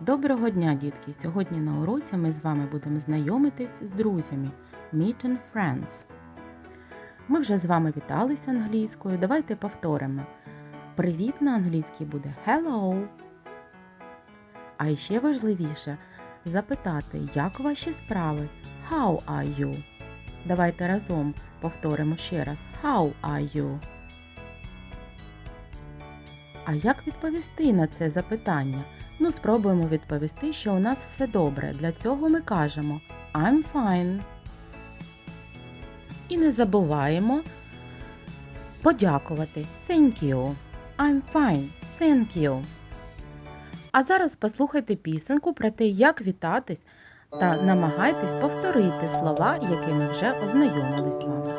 Доброго дня, дітки! Сьогодні на уроці ми з вами будемо знайомитись з друзями Meeting Friends. Ми вже з вами віталися англійською. Давайте повторимо. Привіт на англійській буде Hello. А ще важливіше запитати, як ваші справи? How are you? Давайте разом повторимо ще раз How are you? А як відповісти на це запитання? Ну, спробуємо відповісти, що у нас все добре. Для цього ми кажемо I'm fine. І не забуваємо подякувати. Thank you. I'm fine. Thank you. А зараз послухайте пісеньку про те, як вітатись, та намагайтесь повторити слова, які ми вже ознайомились з вами.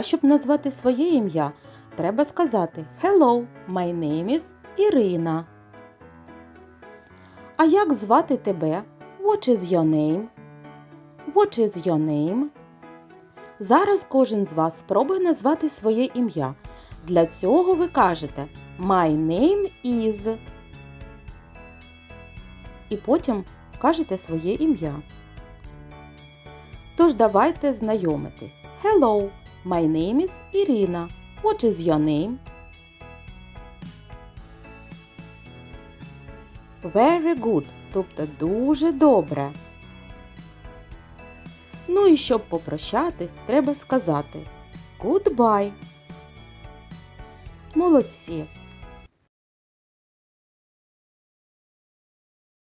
А щоб назвати своє ім'я, треба сказати Hello, my name is Ірина. А як звати тебе? What is your name? What is your name? Зараз кожен з вас спробує назвати своє ім'я. Для цього ви кажете My name is. І потім кажете своє ім'я. Тож давайте знайомитись. Hello, my name is Ірина. What is your name? Very good, тобто дуже добре. Ну і щоб попрощатись, треба сказати Goodbye. Молодці!